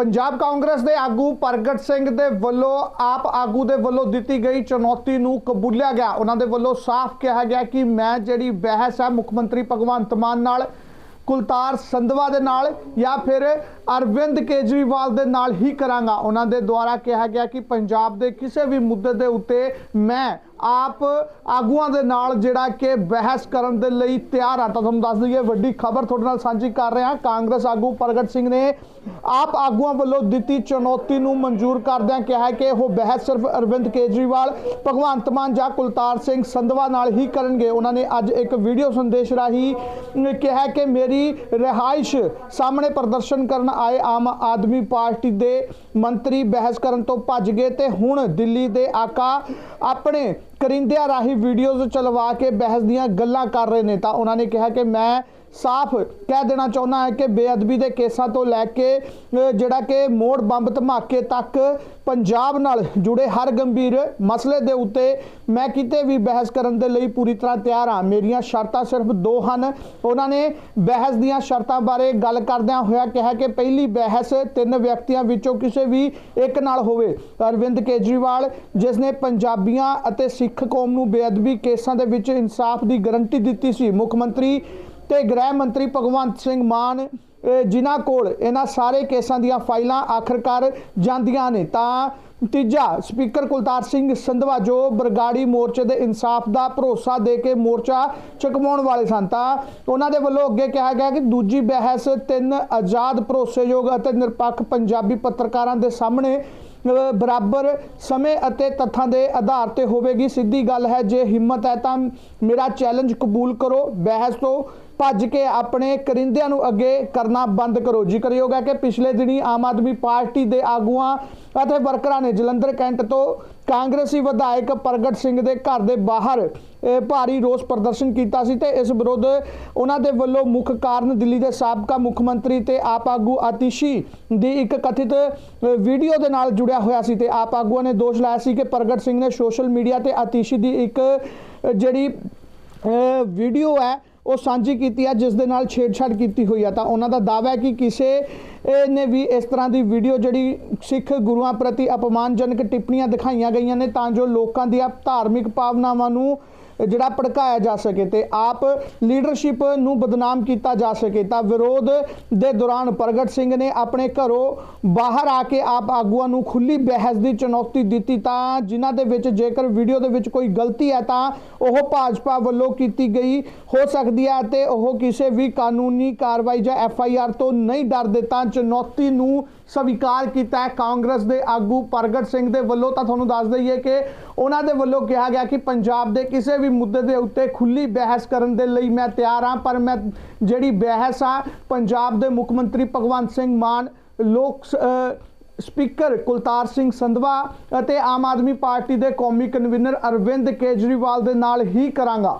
ਪੰਜਾਬ ਕਾਂਗਰਸ ਦੇ ਆਗੂ ਪ੍ਰਗਟ ਸਿੰਘ ਦੇ ਵੱਲੋਂ, ਆਪ ਆਗੂ ਦੇ ਵੱਲੋਂ ਦਿੱਤੀ ਗਈ ਚੁਣੌਤੀ ਨੂੰ ਕਬੂਲਿਆ ਗਿਆ। ਉਹਨਾਂ ਦੇ ਵੱਲੋਂ ਸਾਫ਼ ਕਿਹਾ ਗਿਆ ਕਿ ਮੈਂ ਜਿਹੜੀ ਬਹਿਸ ਹੈ ਮੁੱਖ ਮੰਤਰੀ ਭਗਵੰਤ ਮਾਨ ਨਾਲ, ਕੁਲਤਾਰ ਸੰਧਵਾ ਦੇ ਨਾਲ ਜਾਂ ਫਿਰ ਅਰਵਿੰਦ ਕੇਜਰੀਵਾਲ ਦੇ ਨਾਲ ਹੀ ਕਰਾਂਗਾ। ਉਹਨਾਂ ਦੇ ਦੁਆਰਾ ਕਿਹਾ ਗਿਆ ਕਿ ਪੰਜਾਬ ਦੇ ਕਿਸੇ ਵੀ ਮੁੱਦੇ ਦੇ ਉੱਤੇ ਮੈਂ ਆਪ ਆਗੂਆਂ ਦੇ ਨਾਲ ਜਿਹੜਾ ਕਿ ਬਹਿਸ ਕਰਨ ਦੇ ਲਈ ਤਿਆਰ ਆ। ਤਾਂ ਤੁਹਾਨੂੰ ਦੱਸ ਦਈਏ, ਵੱਡੀ ਖਬਰ ਤੁਹਾਡੇ ਨਾਲ ਸਾਂਝੀ ਕਰ ਰਹੇ। ਹਾਂ ਕਾਂਗਰਸ ਆਗੂ ਪ੍ਰਗਟ ਸਿੰਘ ਨੇ ਆਪ ਆਗੂਆਂ ਵੱਲੋਂ ਦਿੱਤੀ ਚੁਣੌਤੀ ਨੂੰ ਮਨਜ਼ੂਰ ਕਰਦਿਆਂ ਕਿਹਾ ਕਿ ਉਹ ਬਹਿਸ ਸਿਰਫ ਅਰਵਿੰਦ ਕੇਜਰੀਵਾਲ, ਭਗਵੰਤ ਮਾਨ ਜਾਂ ਕੁਲਤਾਰ ਸਿੰਘ ਸੰਧਵਾ ਨਾਲ ਹੀ ਕਰਨਗੇ। ਉਹਨਾਂ ਨੇ ਅੱਜ ਇੱਕ ਵੀਡੀਓ ਸੰਦੇਸ਼ ਰਾਹੀਂ ਕਿਹਾ ਕਿ ਮੇਰੀ ਰਿਹਾਇਸ਼ ਸਾਹਮਣੇ ਪ੍ਰਦਰਸ਼ਨ ਕਰਨ ਆਏ ਆਮ ਆਦਮੀ ਪਾਰਟੀ ਦੇ ਮੰਤਰੀ ਬਹਿਸ ਕਰਨ ਤੋਂ ਭੱਜ ਗਏ ਤੇ ਹੁਣ ਦਿੱਲੀ ਦੇ ਆਕਾ ਆਪਣੇ ਕਰਿੰਦਿਆਂ ਰਾਹੀਂ ਵੀਡੀਓਜ਼ ਚਲਵਾ ਕੇ ਬਹਿਸ ਦੀਆਂ ਗੱਲਾਂ ਕਰ ਰਹੇ ਨੇ ਤਾਂ ਉਹਨਾਂ ਨੇ ਕਿਹਾ ਕਿ ਮੈਂ ਸਾਫ਼ ਕਹਿ ਦੇਣਾ ਚਾਹੁੰਦਾ ਹੈ ਕਿ ਬੇਅਦਬੀ ਦੇ ਕੇਸਾਂ ਤੋਂ ਲੈ ਕੇ ਜਿਹੜਾ ਕਿ ਮੋੜ ਬੰਬ ਧਮਾਕੇ ਤੱਕ ਪੰਜਾਬ ਨਾਲ ਜੁੜੇ ਹਰ ਗੰਭੀਰ ਮਸਲੇ ਦੇ ਉੱਤੇ ਮੈਂ ਕਿਤੇ ਵੀ ਬਹਿਸ ਕਰਨ ਦੇ ਲਈ ਪੂਰੀ ਤਰ੍ਹਾਂ ਤਿਆਰ ਹਾਂ। ਮੇਰੀਆਂ ਸ਼ਰਤਾਂ ਸਿਰਫ ਦੋ ਹਨ। ਉਹਨਾਂ ਨੇ ਬਹਿਸ ਦੀਆਂ ਸ਼ਰਤਾਂ ਬਾਰੇ ਗੱਲ ਕਰਦਿਆਂ ਹੋਇਆ ਕਿਹਾ ਕਿ ਪਹਿਲੀ ਬਹਿਸ ਤਿੰਨ ਵਿਅਕਤੀਆਂ ਵਿੱਚੋਂ ਕਿਸੇ ਵੀ ਇੱਕ ਨਾਲ ਹੋਵੇ। ਅਰਵਿੰਦ ਕੇਜਰੀਵਾਲ, ਜਿਸ ਨੇ ਪੰਜਾਬੀਆਂ ਅਤੇ ਸਿੱਖ ਕੌਮ ਨੂੰ ਬੇਅਦਬੀ ਕੇਸਾਂ ਦੇ ਵਿੱਚ ਇਨਸਾਫ ਦੀ ਗਾਰੰਟੀ ਦਿੱਤੀ ਸੀ। ਮੁੱਖ ਮੰਤਰੀ ਤੇ ਗ੍ਰਹਿ ਮੰਤਰੀ ਭਗਵੰਤ ਸਿੰਘ ਮਾਨ ਜਿਨ੍ਹਾਂ ਕੋਲ ਇਹਨਾਂ ਸਾਰੇ ਕੇਸਾਂ ਦੀਆਂ ਫਾਈਲਾਂ ਆਖਰਕਾਰ ਜਾਂਦੀਆਂ ਨੇ, ਤਾਂ ਤੀਜਾ ਸਪੀਕਰ ਕੁਲਤਾਰ ਸਿੰਘ ਸੰਧਵਾ ਜੋ ਬਰਗਾੜੀ ਮੋਰਚੇ ਦੇ ਇਨਸਾਫ ਦਾ ਭਰੋਸਾ ਦੇ ਕੇ ਮੋਰਚਾ ਚੁਕਵਾਉਣ ਵਾਲੇ ਸਨ, ਤਾਂ ਉਹਨਾਂ ਦੇ ਵੱਲੋਂ ਅੱਗੇ ਕਿਹਾ ਗਿਆ ਕਿ ਦੂਜੀ ਬਹਿਸ ਤਿੰਨ ਆਜ਼ਾਦ ਭਰੋਸੇਯੋਗ ਅਤੇ ਨਿਰਪੱਖ ਪੰਜਾਬੀ ਪੱਤਰਕਾਰਾਂ ਦੇ ਸਾਹਮਣੇ ਬਰਾਬਰ ਸਮੇਂ ਅਤੇ ਤੱਥਾਂ ਦੇ ਆਧਾਰ ਤੇ ਹੋਵੇਗੀ। ਸਿੱਧੀ ਗੱਲ ਹੈ, ਜੇ ਹਿੰਮਤ ਹੈ ਤਾਂ ਮੇਰਾ ਚੈਲੰਜ ਕਬੂਲ ਕਰੋ, ਬਹਿਸ ਤੋਂ ਭੱਜ ਕੇ ਆਪਣੇ ਕਰਿੰਦਿਆਂ ਨੂੰ ਅੱਗੇ ਕਰਨਾ ਬੰਦ ਕਰੋ। ਜ਼ਿਕਰਯੋਗ ਹੈ ਕਿ ਪਿਛਲੇ ਦਿਨੀ ਆਮ ਆਦਮੀ ਪਾਰਟੀ ਦੇ ਆਗੂਆਂ ਅਤੇ ਵਰਕਰਾਂ ਨੇ ਜਲੰਧਰ ਕੈਂਟ ਤੋਂ ਕਾਂਗਰਸੀ ਵਿਧਾਇਕ ਪ੍ਰਗਟ ਸਿੰਘ ਦੇ ਘਰ ਦੇ ਬਾਹਰ ਭਾਰੀ ਰੋਸ ਪ੍ਰਦਰਸ਼ਨ ਕੀਤਾ ਸੀ ਤੇ ਇਸ ਵਿਰੁੱਧ ਉਹਨਾਂ ਦੇ ਵੱਲੋਂ ਮੁੱਖ ਕਾਰਨ ਦਿੱਲੀ ਦੇ ਸਾਬਕਾ ਮੁੱਖ ਮੰਤਰੀ ਤੇ ਆਪ ਆਗੂ ਆਤਿਸ਼ੀ ਦੀ ਇੱਕ ਕਥਿਤ ਵੀਡੀਓ ਦੇ ਨਾਲ ਜੁੜਿਆ ਹੋਇਆ ਸੀ ਤੇ ਆਪ ਆਗੂਆਂ ਨੇ ਦੋਸ਼ ਲਾਇਆ ਸੀ ਕਿ ਪ੍ਰਗਟ ਸਿੰਘ ਨੇ ਸੋਸ਼ਲ ਮੀਡੀਆ ਤੇ ਆਤਿਸ਼ੀ ਦੀ ਇੱਕ ਜਿਹੜੀ ਵੀਡੀਓ ਹੈ ਉਹ ਸਾਂਝੀ ਕੀਤੀ ਹੈ ਜਿਸ ਦੇ ਨਾਲ ਛੇੜਛਾੜ ਕੀਤੀ ਹੋਈ ਹੈ ਤਾਂ ਉਹਨਾਂ ਦਾ ਦਾਅਵਾ ਹੈ ਕਿ ਕਿਸੇ ਨੇ ਵੀ ਇਸ ਤਰ੍ਹਾਂ ਦੀ ਵੀਡੀਓ ਜਿਹੜੀ ਸਿੱਖ ਗੁਰੂਆਂ ਪ੍ਰਤੀ ਅਪਮਾਨਜਨਕ ਟਿੱਪਣੀਆਂ ਦਿਖਾਈਆਂ ਗਈਆਂ ਨੇ, ਤਾਂ ਜੋ ਲੋਕਾਂ ਦੀਆਂ ਧਾਰਮਿਕ ਭਾਵਨਾਵਾਂ ਨੂੰ ਜਿਹੜਾ ਭੜਕਾਇਆ ਜਾ ਸਕੇ ਤੇ ਆਪ ਲੀਡਰਸ਼ਿਪ ਨੂੰ ਬਦਨਾਮ ਕੀਤਾ ਜਾ ਸਕੇ ਤਾਂ ਵਿਰੋਧ ਦੇ ਦੌਰਾਨ ਪ੍ਰਗਟ ਸਿੰਘ ਨੇ ਆਪਣੇ ਘਰੋਂ ਬਾਹਰ ਆ ਕੇ ਆਪ ਆਗੂਆਂ ਨੂੰ ਖੁੱਲੀ ਬਹਿਸ ਦੀ ਚੁਣੌਤੀ ਦਿੱਤੀ ਤਾਂ ਜਿਨ੍ਹਾਂ ਦੇ ਵਿੱਚ ਜੇਕਰ ਵੀਡੀਓ ਦੇ ਵਿੱਚ ਕੋਈ ਗਲਤੀ ਹੈ ਤਾਂ ਉਹ ਭਾਜਪਾ ਵੱਲੋਂ ਕੀਤੀ ਗਈ, ਹੋ ਸਕਦੀ ਹੈ ਤੇ ਉਹ ਕਿਸੇ ਵੀ ਕਾਨੂੰਨੀ ਕਾਰਵਾਈ ਜਾਂ ਐਫ ਆਈ ਆਰ ਤੋਂ ਨਹੀਂ ਡਰਦੇ ਤਾਂ ਚੁਣੌਤੀ ਨੂੰ ਸਵੀਕਾਰ ਕੀਤਾ ਹੈ ਕਾਂਗਰਸ ਦੇ ਆਗੂ ਪ੍ਰਗਟ ਸਿੰਘ ਦੇ ਵੱਲੋਂ। ਤਾਂ ਤੁਹਾਨੂੰ ਦੱਸ ਦਈਏ ਕਿ ਉਹਨਾਂ ਦੇ ਵੱਲੋਂ ਕਿਹਾ ਗਿਆ ਕਿ ਪੰਜਾਬ ਦੇ ਕਿਸੇ ਵੀ ਮੁੱਦੇ ਦੇ ਉੱਤੇ ਖੁੱਲੀ ਬਹਿਸ ਕਰਨ ਦੇ ਲਈ ਮੈਂ ਤਿਆਰ ਹਾਂ, ਪਰ ਮੈਂ ਜਿਹੜੀ ਬਹਿਸ ਆ, ਪੰਜਾਬ ਦੇ ਮੁੱਖ ਮੰਤਰੀ ਭਗਵੰਤ ਸਿੰਘ ਮਾਨ, ਲੋਕ ਸਪੀਕਰ ਕੁਲਤਾਰ ਸਿੰਘ ਸੰਧਵਾ ਅਤੇ ਆਮ ਆਦਮੀ ਪਾਰਟੀ ਦੇ ਕੌਮੀ ਕਨਵੀਨਰ ਅਰਵਿੰਦ ਕੇਜਰੀਵਾਲ ਦੇ ਨਾਲ ਹੀ ਕਰਾਂਗਾ।